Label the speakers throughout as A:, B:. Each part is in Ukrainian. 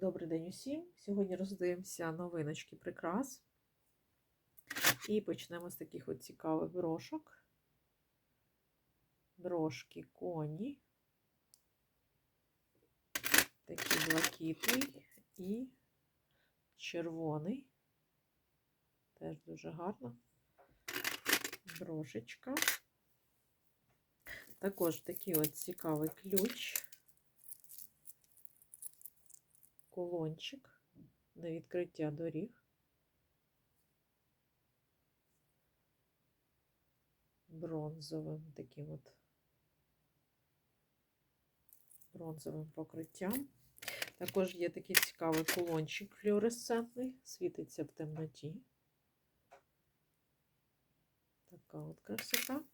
A: Добрий день усім. Сьогодні роздивимося новиночки прикрас. І почнемо з таких от цікавих брошок. Брошки коні. Такий блакитний і червоний. Теж дуже гарно. Брошечка. Також такий от цікавий ключ. Колончик на відкриття доріг. Бронзовим таким от бронзовим покриттям. Також є такий цікавий кулончик флюоресцентний, світиться в темноті. Така от красота.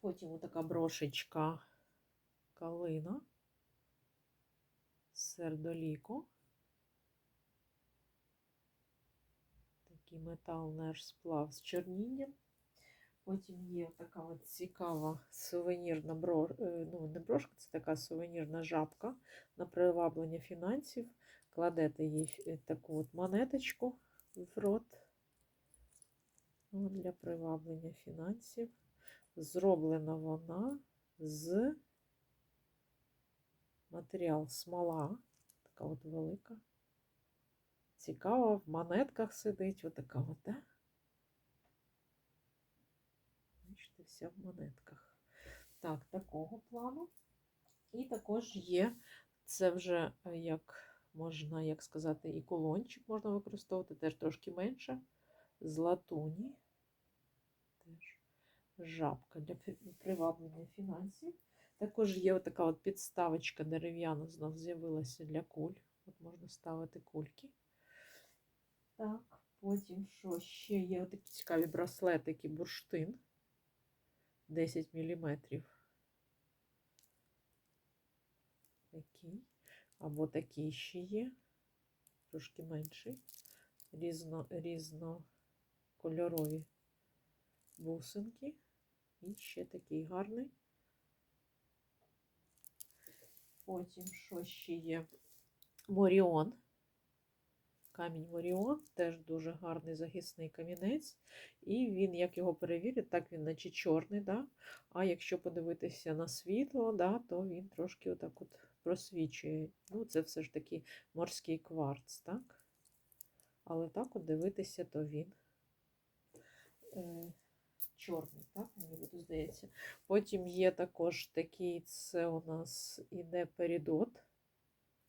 A: Потім така брошечка калина сердоліко. Такий метал наш сплав з чорнінням. Потім є така от цікава сувенірна брош... ну, не брошка, це така сувенірна жабка на приваблення фінансів. Кладете їй таку от монеточку в рот ну, для приваблення фінансів. Зроблена вона з матеріал смола, така от велика. Цікава, в монетках сидить, отака от, да? Бачите, вся в монетках. Так, такого плану. І також є, це вже як можна, як сказати, і колончик можна використовувати, теж трошки менше. З латуні. Теж жабка для приваблення фінансів. Також є така от підставочка дерев'яна, знов з'явилася для куль. От можна ставити кульки. Так, потім що ще є отакі цікаві браслетики бурштин 10 мм. Такий. Або такий ще є, трошки менший, різно, різнокольорові бусинки. І ще такий гарний. Потім, що ще є? Моріон. Камінь Моріон, теж дуже гарний захисний камінець. І він, як його перевірять, так він наче чорний. да? А якщо подивитися на світло, да, то він трошки отак от просвічує. Ну, це все ж таки морський кварц, так? Але так от дивитися, то він. Е чорний, так, мені здається. Потім є також такий, це у нас іде перідот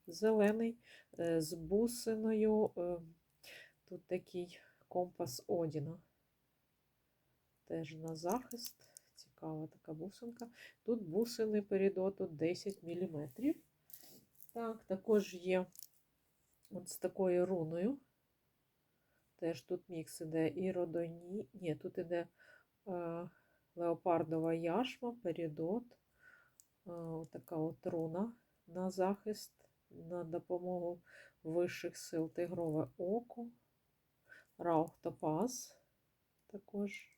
A: зелений з бусиною. Тут такий компас Одіна. Теж на захист. Цікава така бусинка. Тут бусини перідоту 10 мм. Так, також є от з такою руною. Теж тут мікс іде і родоні. Ні, тут іде леопардова яшма, перідот, така от руна на захист, на допомогу вищих сил тигрове око, раухтопаз, також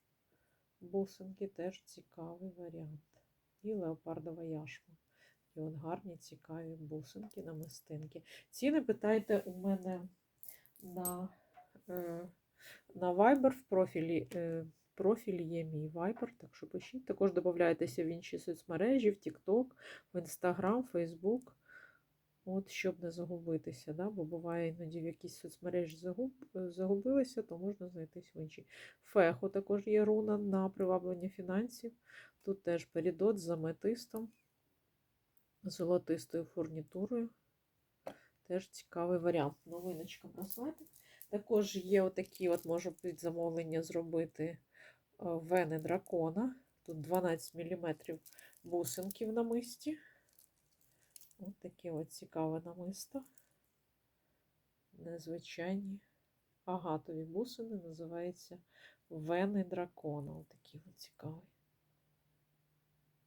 A: бусинки, теж цікавий варіант. І леопардова яшма. І от гарні, цікаві бусинки на мистинки. Ціни питайте у мене на е, на Viber в профілі. Профіль є мій Viber, так що пишіть. Також додайтеся в інші соцмережі, в TikTok, в Instagram, Facebook. От, щоб не загубитися, да? бо буває іноді в якійсь соцмережі загуб... загубилися, то можна знайтись в іншій. Фехо також є руна на приваблення фінансів. Тут теж перідот з аметистом, золотистою фурнітурою. Теж цікавий варіант. Новиночка браслетик. Також є отакі, от можу під замовлення зробити вени дракона. Тут 12 мм бусинки в намисті. Ось таке от цікаве намисто. Незвичайні агатові бусини називаються вени дракона. Ось такі от цікаві.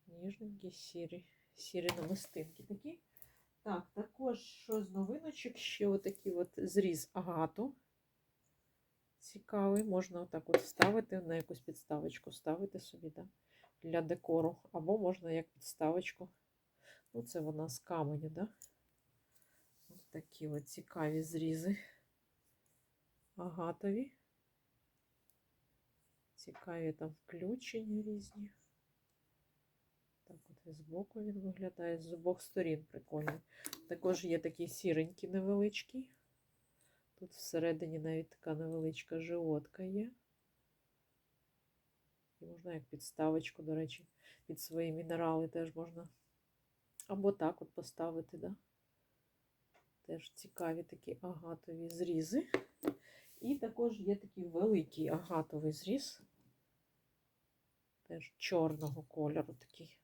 A: Ніжненькі сірі, сірі намистинки такі. Так, також що з новиночок, ще отакий от зріз агату. Цікавий, можна отак от вставити на якусь підставочку, ставити собі да, для декору. Або можна як підставочку. Ну, це вона з каменю, да? такі от цікаві зрізи. Агатові. Цікаві там включення різні. Так от і збоку він виглядає, з обох сторін прикольний. Також є такий сіренький невеличкий. Тут всередині навіть така невеличка животка є. І можна як підставочку, до речі, під свої мінерали теж можна. Або так от поставити, да? Теж цікаві такі агатові зрізи. І також є такий великий агатовий зріз. Теж чорного кольору такий.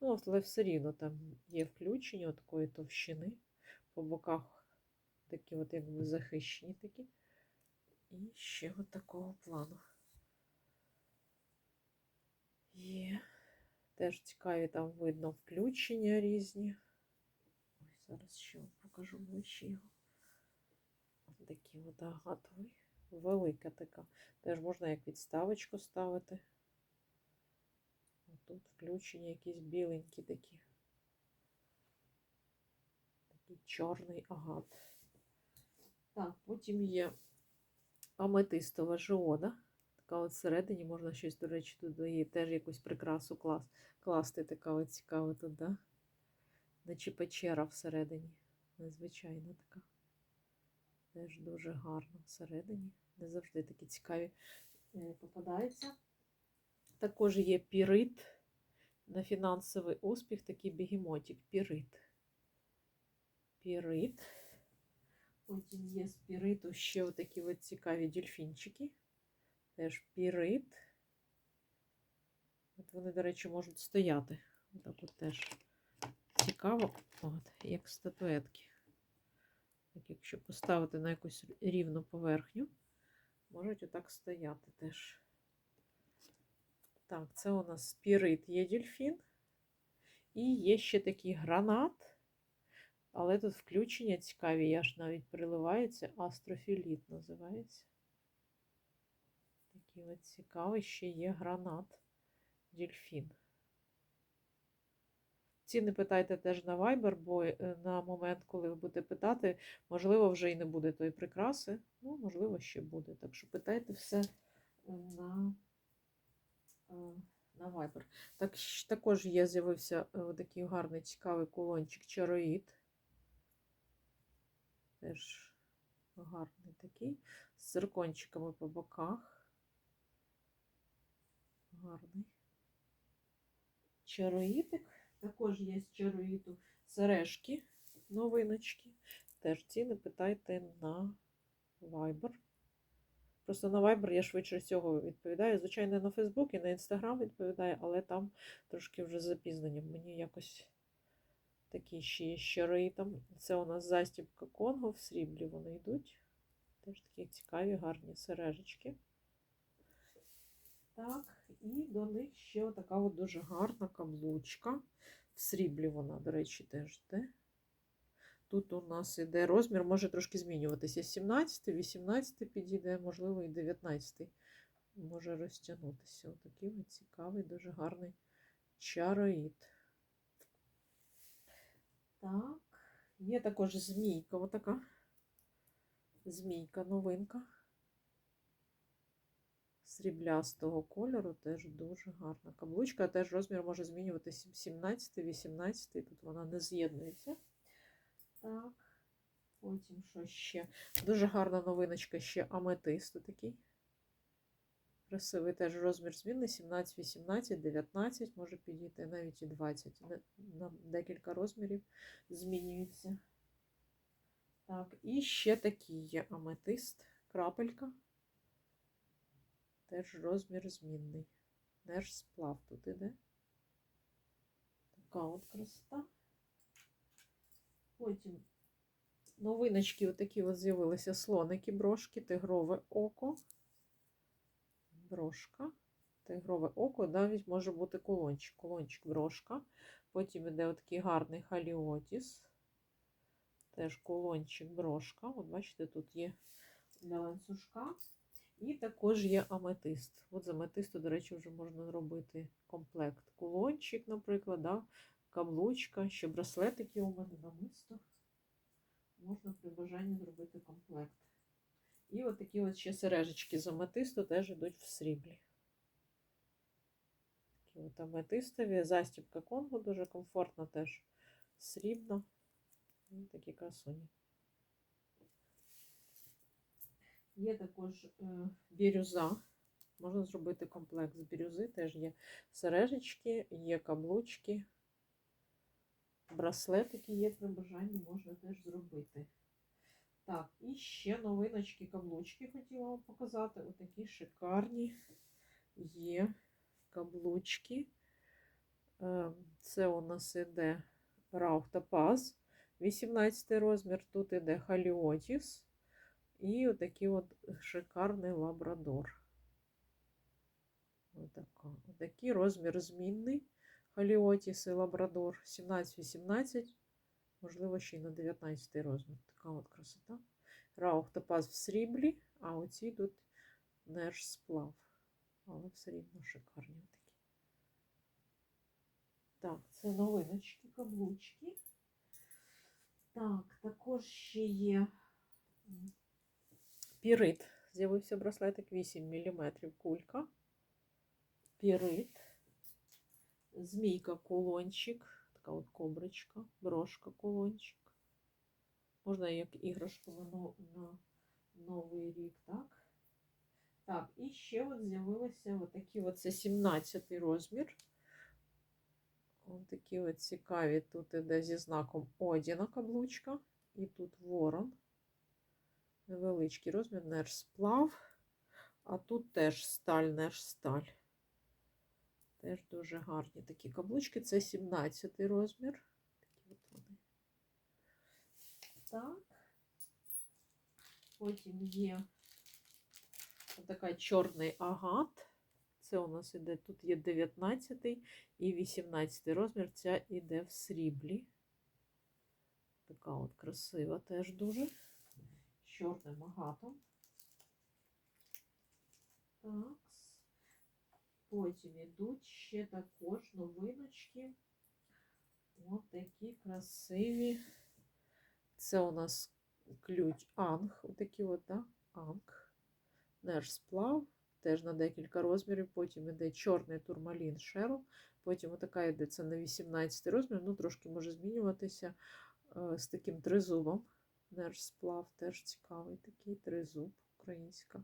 A: Ну, але все рівно там є включення такої товщини. По боках такі от якби захищені такі. І ще от такого плану. Є. Теж цікаві там видно включення різні. Ось зараз ще вам покажу ближче його. Ось такий от агатовий. Велика така. Теж можна як підставочку ставити. Тут включені якісь біленькі такі. Такий чорний агат. Так, потім є аметистова жиода. Така от всередині можна щось, до речі, тут її теж якусь прикрасу клас, класти. Така от цікава тут, да? Наче печера всередині. Незвичайна така. Теж дуже гарно всередині. Не завжди такі цікаві е, попадаються. Також є пірит на фінансовий успіх, такий бігемотик. Пірит. Пірит. Потім є з піриту ще отакі от цікаві дельфінчики. Теж пірит. От вони, до речі, можуть стояти. Так от теж цікаво, от, як статуетки. Так, якщо поставити на якусь рівну поверхню, можуть отак стояти теж. Так, це у нас спірит є дельфін. І є ще такий гранат. Але тут включення цікаві, я ж навіть приливається, астрофіліт називається. Такий от цікавий ще є гранат дельфін. Ціни питайте теж на Viber, бо е, на момент, коли ви будете питати, можливо, вже і не буде тої прикраси. Ну, можливо, ще буде. Так що питайте все на е, на Viber. Так, також є з'явився е, такий гарний цікавий кулончик чароїд. Теж гарний такий. З циркончиками по боках. Гарний. Чароїдик. Також є з чароїту сережки, новиночки. Теж ціни питайте на Viber. Просто на Viber я швидше всього відповідаю. Звичайно, на Facebook і на Instagram відповідаю, але там трошки вже запізненням. Мені якось такі ще є щири там. Це у нас застібка Конго, в сріблі вони йдуть. Теж такі цікаві, гарні сережечки. Так, і до них ще така от дуже гарна каблучка. В сріблі вона, до речі, теж йде. Тут у нас іде розмір, може трошки змінюватися. 17, 18 підійде, можливо, і 19 може розтягнутися. Отакий цікавий, дуже гарний чароїд. Так, є також змійка, отака. Змійка, новинка. Сріблястого кольору, теж дуже гарна каблучка. Теж розмір може змінюватися 17, 18, тут вона не з'єднується. Так, потім що ще? Дуже гарна новиночка ще аметист такий. Красивий теж розмір змінний, 17, 18, 19, може підійти навіть і 20. На декілька розмірів змінюється. Так, і ще такий є аметист, крапелька. Теж розмір змінний. Теж сплав тут іде. Така от красота. Потім новиночки отакі от з'явилися слоники, брошки, тигрове око. Брошка. Тигрове око, навіть може бути колончик. Колончик брошка. Потім іде отакий гарний халіотіс. Теж колончик брошка. От бачите, тут є для ланцюжка. І також є аметист. От з аметисту, до речі, вже можна зробити комплект. Кулончик, наприклад, да? каблучка, ще браслетики у мене намисто. можна при бажанні зробити комплект. І от такі от ще сережечки з аметисту теж йдуть в сріблі. Такі от аметистові, застібка Конго дуже комфортна теж срібна. І такі красуні. Є також е, бірюза. Можна зробити комплект з бірюзи. Теж є сережечки, є каблучки, браслетики є при бажанні, можна теж зробити. Так, і ще новиночки каблучки хотіла вам показати. Отакі шикарні є каблучки. Е, Це у нас іде Раух та Паз, 18 розмір. Тут іде Халіотіс. І отакий от шикарний лабрадор. Отака. Отакий розмір змінний. Халіотіс і лабрадор 17-18. Можливо, ще й на 19 розмір. Така от красота. Раух топаз в сріблі, а оці тут неж сплав. Але все рівно шикарні такі. Так, це новиночки, каблучки. Так, також ще є м, пірит. З'явився браслетик 8 мм кулька. Пірит. Змійка кулончик. Така от коброчка, брошка кулончик. Можна як іграшку на, Новий рік, так? Так, і ще от з'явилися отакі от, це 17 розмір. Ось такі от цікаві. Тут іде зі знаком Одіна каблучка. І тут ворон. Невеличкий розмір, неж сплав. А тут теж сталь, неж сталь. Теж дуже гарні такі каблучки. Це 17 розмір. Такі от вони. Так. Потім є така чорний агат. Це у нас іде, тут є 19 і 18 розмір. Ця іде в сріблі. Така от красива теж дуже. З чорним агатом. Так. Потім йдуть ще також новиночки. Ось такі красиві. Це у нас ключ Анг. Отакі от, да? Анг. Наш сплав. Теж на декілька розмірів. Потім йде чорний турмалін Шерл. Потім отака йде це на 18 розмір. Ну, трошки може змінюватися е, з таким тризубом. Нерж сплав теж цікавий такий тризуб, українська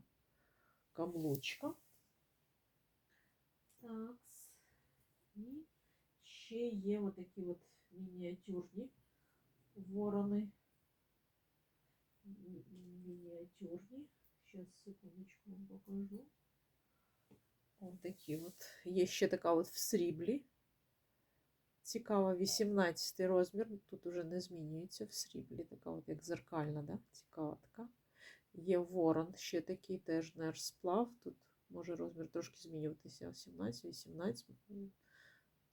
A: каблучка. Так. І ще є отакі от мініатюрні ворони. Мі- Мініатюрні. Зараз секундочку вам покажу. Ось такі от. Є ще така от в сріблі. Цікава 18 розмір. Тут уже не змінюється в сріблі. Така от як зеркальна, да? цікава така. Є ворон, ще такий теж нерж сплав. Тут може розмір трошки змінюватися. 17, 18, м,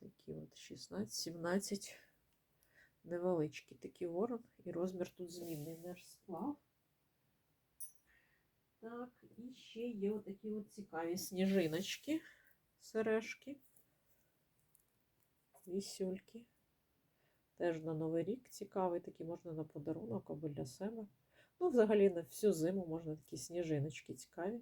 A: такі от 16, 17. Невеличкий такий ворон. І розмір тут змінний нерж сплав. Так, і ще є отакі от цікаві сніжиночки, сережки, вісюльки. Теж на Новий рік цікавий, такі можна на подарунок або для себе. Ну, взагалі на всю зиму можна такі сніжиночки цікаві,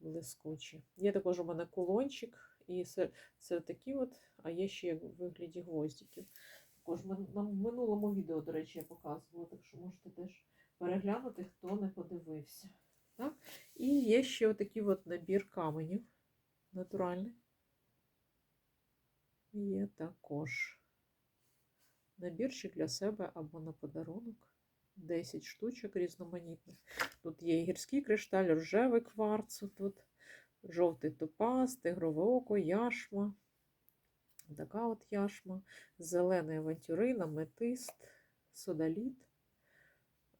A: блискучі. Є також у мене кулончик, і це, це такі от, а є ще як в вигляді гвоздиків. Також на минулому відео, до речі, я показувала, так що можете теж переглянути, хто не подивився. Так? І є ще отакий от набір каменів натуральний. Є також набірчик для себе або на подарунок. 10 штучок різноманітних. Тут є і гірський кришталь, рожевий кварц, тут жовтий топаз, тигрове око, яшма. Така от яшма, зелений авантюрина, метист, содаліт,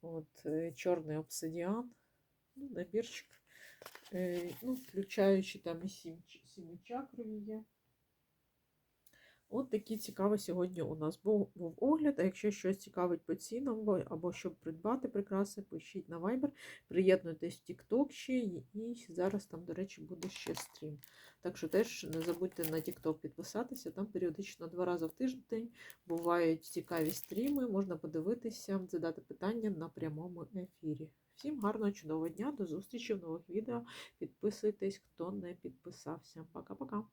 A: от, е, чорний обсидіан, ну, набірчик, е, ну, включаючи там і сім, сімичакрові є. От такий цікавий сьогодні у нас був, був огляд. А якщо щось цікавить по цінам або, щоб придбати прикраси, пишіть на Viber, приєднуйтесь в TikTok ще, і зараз там, до речі, буде ще стрім. Так що теж не забудьте на TikTok підписатися, там періодично два рази в тиждень бувають цікаві стріми, можна подивитися, задати питання на прямому ефірі. Всім гарного, чудового дня, до зустрічі в нових відео. Підписуйтесь, хто не підписався. Пока-пока.